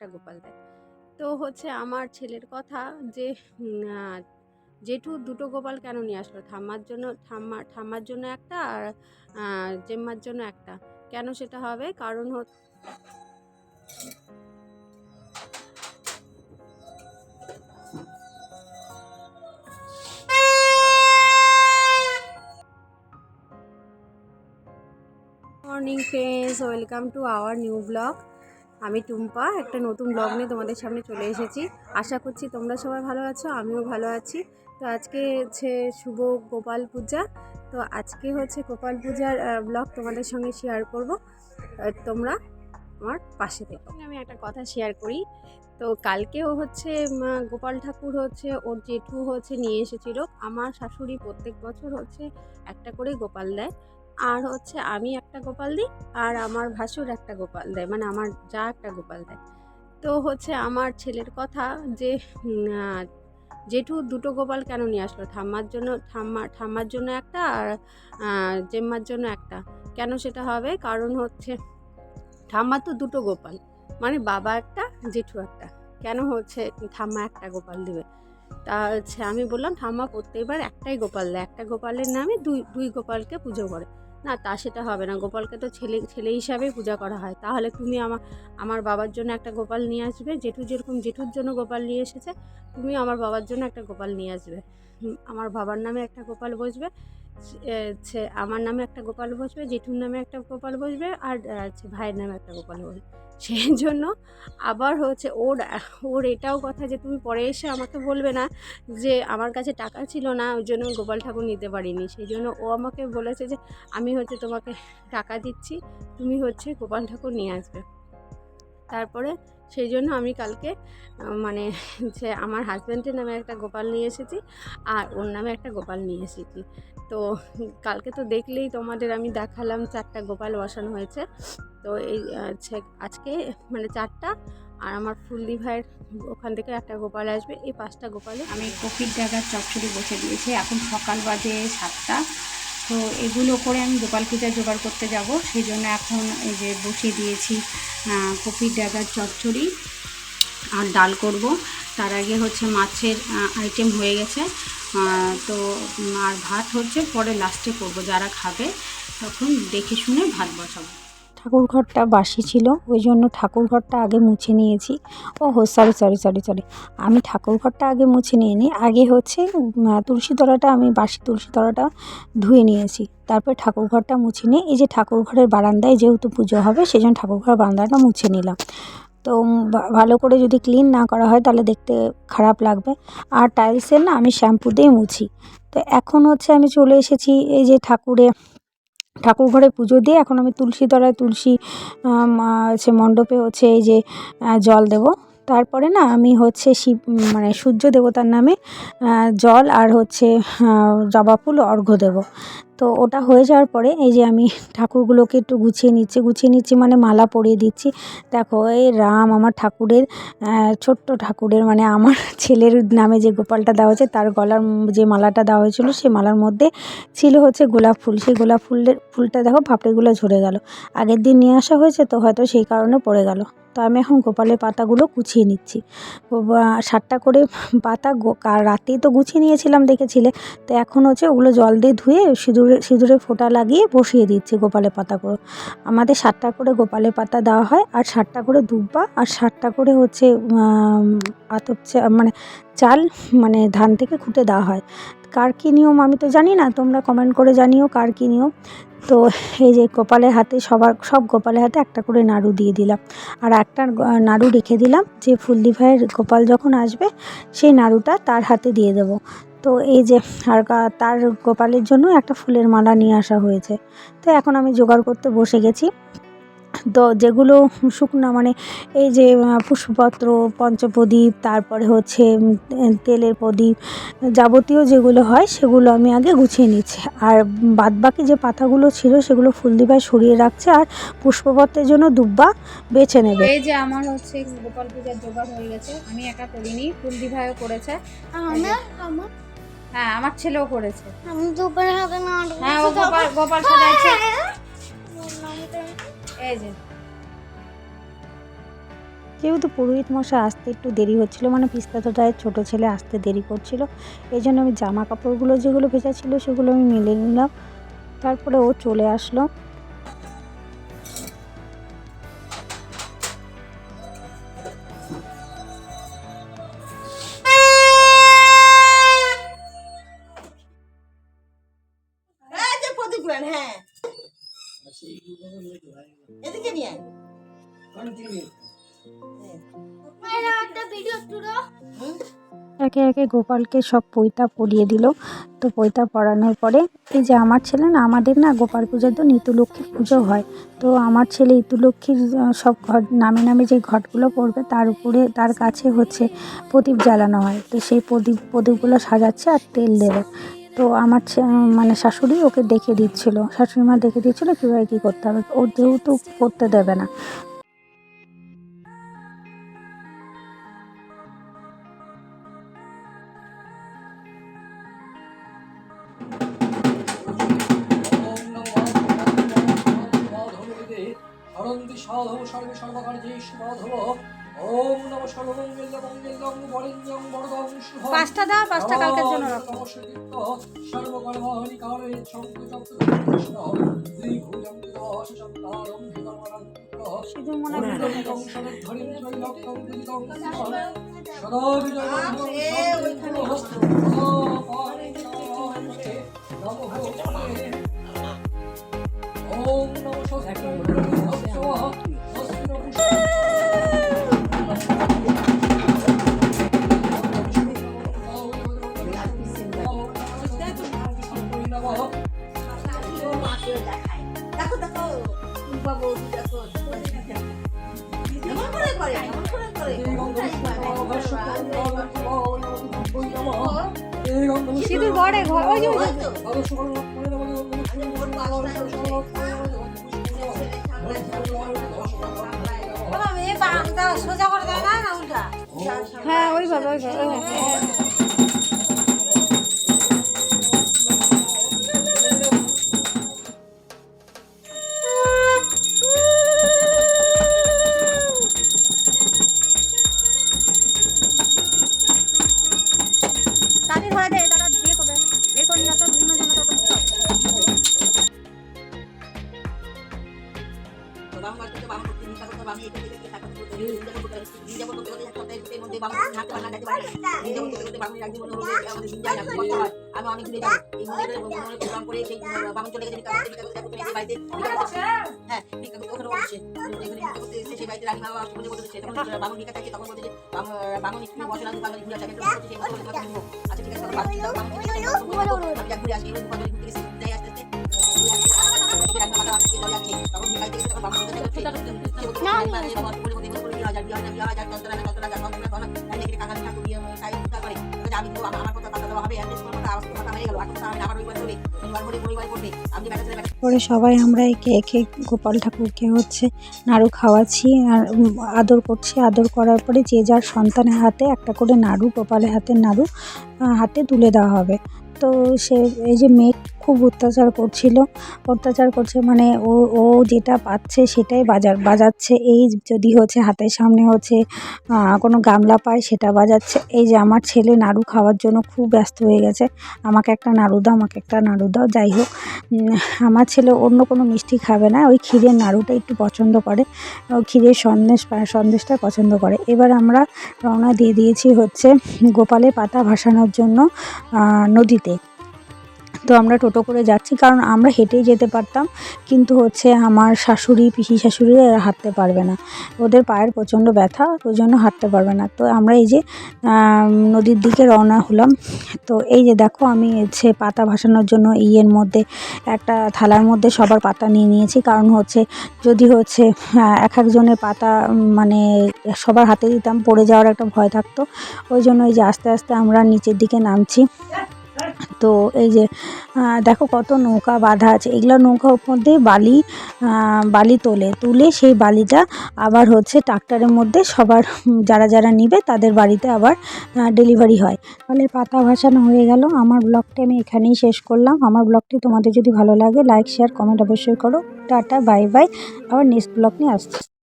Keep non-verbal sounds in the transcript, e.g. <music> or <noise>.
একটা গোপাল দেয় তো হচ্ছে আমার ছেলের কথা যে জেঠু দুটো গোপাল কেন নিয়ে আসলো? ঠাম্মার জন্য, ঠাম্মা, ঠাম্মার জন্য একটা আর জেম্মার জন্য একটা। কেন সেটা হবে? কারণ হচ্ছে morning friends welcome to our new blog আমি টুম্পা, একটা নতুন ব্লগ নিয়ে তোমাদের সামনে চলে এসেছি। আশা করছি তোমরা সবাই ভালো আছো, আমিও ভালো আছি। তো আজকে হচ্ছে শুভ গোপাল পূজা। তো আজকে হচ্ছে গোপাল পূজার ব্লগ তোমাদের সঙ্গে শেয়ার করব। তোমরা আমার পাশে থেকো। আমি একটা কথা শেয়ার করি। তো কালকেও হচ্ছে গোপাল ঠাকুর হচ্ছে, ওর জেঠু হচ্ছে নিয়ে এসেছিল। আমার শাশুড়ি প্রত্যেক বছর হচ্ছে একটা করে গোপাল দেয়। আর হচ্ছে আমি একটা গোপাল দিই আর আমার ভাসুর একটা গোপাল দেয় মানে আমার যা একটা গোপাল দেয়। তো হচ্ছে আমার ছেলের কথা যে জেঠু দুটো গোপাল কেন নিয়ে আসলো? ঠাম্মার জন্য, ঠাম্মা, ঠাম্মার জন্য একটা আর জেম্মার জন্য একটা। কেন সেটা হবে? কারণ হচ্ছে ঠাম্মার তো দুটো গোপাল মানে বাবা একটা, জেঠু একটা। কেন হচ্ছে ঠাম্মা একটা গোপাল দেবে? তা হচ্ছে আমি বললাম, ঠাম্মা প্রত্যেকবার একটাই গোপাল দেয়। একটা গোপালের নামে দুই দুই গোপালকে পুজো করে। না, তা সেটা হবে না। গোপালকে তো ছেলে ছেলে হিসাবেই পূজা করা হয়। তাহলে তুমি আমার আমার বাবার জন্য একটা গোপাল নিয়ে আসবে। জেঠু যেরকম, জেঠুর জন্য গোপাল নিয়ে এসেছে তুমি আমার বাবার জন্য একটা গোপাল নিয়ে আসবে। আমার বাবার নামে একটা গোপাল বসবে। আমার নামে একটা গোপাল বসবে জেঠুর নামে একটা গোপাল বসবে, আর হচ্ছে ভাইয়ের নামে একটা গোপাল বসবে। সেই জন্য আবার হচ্ছে ওর ওর এটাও কথা যে তুমি পরে এসে আমাকে বলবে না যে আমার কাছে টাকা ছিল না, ওই জন্য গোপাল ঠাকুর নিতে পারিনি। সেই জন্য ও আমাকে বলেছে যে আমি হচ্ছে তোমাকে টাকা দিচ্ছি, তুমি হচ্ছে গোপাল ঠাকুর নিয়ে আসবে। তারপরে সেই জন্য আমি কালকে মানে যে আমার হাজব্যান্ডের নামে একটা গোপাল নিয়ে এসেছি, আর ওর নামে একটা গোপাল নিয়ে এসেছি। তো কালকে তো দেখলেই তোমাদের আমি দেখালাম চারটা গোপাল বসানো হয়েছে। তো এই আজকে মানে চারটা আর আমার ফুলদি ভাইয়ের ওখান থেকে একটা গোপাল আসবে। এই পাঁচটা গোপালে আমি কপির জায়গার চচ্চড়ি বসে দিয়েছি। এখন সকাল বাজে সাতটা। তো এগুলো করে আমি গোপাল পূজা জোগাড় করতে যাব। সেই জন্য এখন এই যে বসিয়ে দিয়েছি কপির ডাগার চচ্চড়ি আর ডাল করব। তার আগে হচ্ছে মাছের আইটেম হয়ে গেছে। তো আর ভাত হচ্ছে পরে লাস্টে করব, যারা খাবে তখন দেখে শুনে ভাত বসাবো। ঠাকুর ঘরটা বাসি ছিল, ওই জন্য ঠাকুর ঘরটা আগে মুছে নিয়েছি। ও হো সরি সরি সরি সরি আমি ঠাকুর ঘরটা আগে মুছে নিয়ে নিই আগে হচ্ছে তুলসী তলাটা, আমি বাসি তুলসী তলাটা ধুয়ে নিয়েছি। তারপর ঠাকুর ঘরটা মুছে নিয়ে, এই যে ঠাকুর ঘরের বারান্দায় যেহেতু পুজো হবে সেই জন্য ঠাকুর ঘরের বারান্দাটা মুছে নিলাম। তো ভালো করে যদি ক্লিন না করা হয় তাহলে দেখতে খারাপ লাগবে। আর টাইলসের না আমি শ্যাম্পু দিয়ে মুছি। তো এখন হচ্ছে আমি চলে এসেছি এই যে ঠাকুরে ঠাকুর ঘরে পুজো দিয়ে এখন আমি তুলসী তলায় তুলসী হচ্ছে মণ্ডপে হচ্ছে এই যে জল দেব। তারপরে না আমি হচ্ছে শিব মানে সূর্য দেবতার নামে জল আর হচ্ছে জবা ফুল অর্ঘ্য দেব। তো ওটা হয়ে যাওয়ার পরে এই যে আমি ঠাকুরগুলোকে একটু গুছিয়ে নিচ্ছি গুছিয়ে নিচ্ছি মানে মালা পরিয়ে দিচ্ছি। দেখো, এই রাম আমার ঠাকুরের ছোট্ট ঠাকুরের মানে আমার <laughs> ছেলের নামে যে গোপালটা দেওয়া হয়েছে, তার গলার যে মালাটা দেওয়া হয়েছিল, সেই মালার মধ্যে ছিল হচ্ছে গোলাপ ফুল। সেই গোলাপ ফুলের, ফুলটা দেখো পাপড়িগুলো ঝরে গেল। আগের দিন নিয়ে আসা হয়েছে তো হয়তো সেই কারণে পড়ে গেল। তো আমি এখন গোপালের পাতাগুলো গুছিয়ে নিচ্ছি। সাতটা করে পাতা রাতেই তো গুছিয়ে নিয়েছিলাম, দেখেছিলে? তো এখন হচ্ছে ওগুলো জল দিয়ে ধুয়ে সিঁদুরে সিঁদুরে সিঁদুরে ফোঁটা লাগিয়ে বসিয়ে দিচ্ছি গোপালের পাতাগুলো আমাদের সাতটা করে গোপালের পাতা দেওয়া হয় আর সাতটা করে দুব্বা আর সাতটা করে হচ্ছে আতপ মানে চাল মানে ধান থেকে খুঁটে দেওয়া হয়। কার কী নিয়ম আমি তো জানি না, তোমরা কমেন্ট করে জানিও কার কী নিয়ম। তো এই যে গোপালের হাতে সবার, সব গোপালের হাতে একটা করে নাড়ু দিয়ে দিলাম। আর একটা নাড়ু রেখে দিলাম যে ফুলদি ভাইয়ের গোপাল যখন আসবে, সেই নাড়ুটা তার হাতে দিয়ে দেবো। তো এই যে আর তার গোপালের জন্য একটা ফুলের মালা নিয়ে আসা হয়েছে। তো এখন আমি জোগাড় করতে বসে গেছি। তো যেগুলো শুকনা মানে এই যে পুষ্পপত্র পঞ্চপ্রদীপ তারপরে হচ্ছে তেলের প্রদীপ যাবতীয় যেগুলো হয় সেগুলো আমি আগে গুছিয়ে নিচ্ছি। আর বাদবাকি যে পাতাগুলো ছিল সেগুলো ফুলদিভাই সরিয়ে রাখছে আর পুষ্পপত্রের জন্য দুব্বা বেছে নেবে। এই যে আমার হচ্ছে গোপাল পূজার জোগাড় হয়ে গেছে। আমি একা করিনি ফুলদি ভাইও করেছে আমার। হ্যাঁ আমার ছেলেও করেছে। আমি দুবার হবে না হ্যাঁ ও গোপাল গোপাল সাজাচ্ছে এই যে। যেহেতু পুরোহিত মশাই আসতে একটু দেরি হচ্ছিল মানে পিস্তাতটায় ছোটো ছেলে আসতে দেরি করছিল। এই জন্য আমি জামা কাপড়গুলো যেগুলো ভেজা ছিল সেগুলো আমি মেলে নিলাম। তারপরে ও চলে আসলো। এদিকে নিয়ে? একে একে গোপালকে সব পৈতা পরিয়ে দিল। তো পৈতা পরানোর পরে এই যে আমার ছেলে না আমাদের না গোপাল পূজার দিন ইতুলক্ষ্মীর পুজো হয়। তো আমার ছেলে ইতুলক্ষ্মীর সব ঘট নামে নামে যে ঘটগুলো পড়বে তার উপরে তার কাছে হচ্ছে প্রদীপ জ্বালানো হয়। তো সেই প্রদীপ প্রদীপগুলো সাজাচ্ছে আর তেল দেবে। তো আমার মানে শাশুড়ি ওকে দেখে দিচ্ছিল। শাশুড়ি মা দেখে দিচ্ছিল কীভাবে কী করতে হবে। ও যেহেতু করতে দেবে না। সর্বে সর্বকার্যে মাধব ওম নম সর্বমঙ্গল মঙ্গলং বরেণ্যং বরদং শুভ পাঁচটা দাও পাঁচটা কালকের জন্য রাখো। সর্বকর্মাণি কালে শঙ্কু চক্র কৃষ্ণ শ্রী ভুজং দশ সপ্তাহং হিতমরং সিঁদুর মনে সদা বিজয়ং দেখো দেখো টুম্পা বৌদি দেখো এমন করে করে এমন করে করে সিঁদুর ঘরে ঘর ওই যে ওই যে। ওই তো। হ্যাঁ ওইভাবে ওইভাবে ওইভাবে লাগাতে পারে নিজে করতে করতে বাম মনে হলো আমাদের দিন যায় না কষ্ট হয় আমি আমি ঘুরে যাব এই মনে করে মনে প্রোগ্রাম করে সেই বাম চলে গেছে নিকা করতে নিকা করতে করতে এই বাড়িতে হ্যাঁ নিকা করতে ওখানে বসে এখানে নিকা করতে এসে সেই বাড়িতে রানী বাবা বলে বলতে তখন বাম নিকা থাকে তখন বলতে যে বাম বাম নিকা বসে না দোকানে ঘুরে তখন নিব আচ্ছা ঠিক আছে তাহলে বাম দাও বাম আমি ঘুরে আসি এবার দোকানে ঘুরতে গেছি যাই আসতে আসতে তখন নিকা থেকে তখন বাম নিকা থেকে না পরে সবাই আমরা একে একে গোপাল ঠাকুরকে হচ্ছে নাড়ু খাওয়াচ্ছি আর আদর করছি। আদর করার পরে যে যার সন্তানের হাতে একটা করে নাড়ু, গোপালের হাতের নাড়ু হাতে তুলে দেওয়া হবে। তো সে, এই যে মেয়ে খুব অত্যাচার করছিল। অত্যাচার করছে মানে ও ও যেটা পাচ্ছে সেটাই বাজার, বাজাচ্ছে। এই যদি হচ্ছে হাতের সামনে হচ্ছে কোনো গামলা পায় সেটা বাজাচ্ছে। এই যে আমার ছেলে নাড়ু খাওয়ার জন্য খুব ব্যস্ত হয়ে গেছে। আমাকে একটা নাড়ু দাও, আমাকে একটা নাড়ু দাও, যাই হোক। আমার ছেলে অন্য কোনো মিষ্টি খাবে না। ওই ক্ষীরের নাড়ুটা একটু পছন্দ করে। ক্ষীরের সন্দেশ সন্দেশটা পছন্দ করে। এবার আমরা রওনা দিয়ে দিয়েছি হচ্ছে গোপালে পাতা ভাসানোর জন্য নদীতে। তো আমরা টোটো করে যাচ্ছি, কারণ আমরা হেঁটেই যেতে পারতাম, কিন্তু হচ্ছে আমার শাশুড়ি, পিসি শাশুড়ি এরা হাঁটতে পারবে না। ওদের পায়ের প্রচণ্ড ব্যথা, ওই জন্য হাঁটতে পারবে না। তো আমরা এই যে নদীর দিকে রওনা হলাম। তো এই যে দেখো, আমি হচ্ছে পাতা ভাসানোর জন্য ইয়ের মধ্যে, একটা থালার মধ্যে সবার পাতা নিয়ে নিয়েছি। কারণ হচ্ছে যদি হচ্ছে এক একজনের পাতা মানে সবার হাতে দিতাম, পড়ে যাওয়ার একটা ভয় থাকতো। ওই জন্য এই যে আস্তে আস্তে আমরা নিচের দিকে নামছি। তো এই যে দেখো কত নৌকা বাঁধা আছে। এগুলো নৌকার মধ্যে বালি বালি তোলে। তুলে সেই বালিটা আবার হচ্ছে ট্রাক্টরের মধ্যে সবার, যারা যারা নিবে তাদের বাড়িতে আবার ডেলিভারি হয়। ফলে পাতা ভাসানো হয়ে গেল। আমার ব্লগটি আমি এখানেই শেষ করলাম। আমার ব্লগটি তোমাদের যদি ভালো লাগে লাইক শেয়ার কমেন্ট অবশ্যই করো। টাটা বাই বাই আবার নেক্সট ব্লগ নিয়ে আসছি।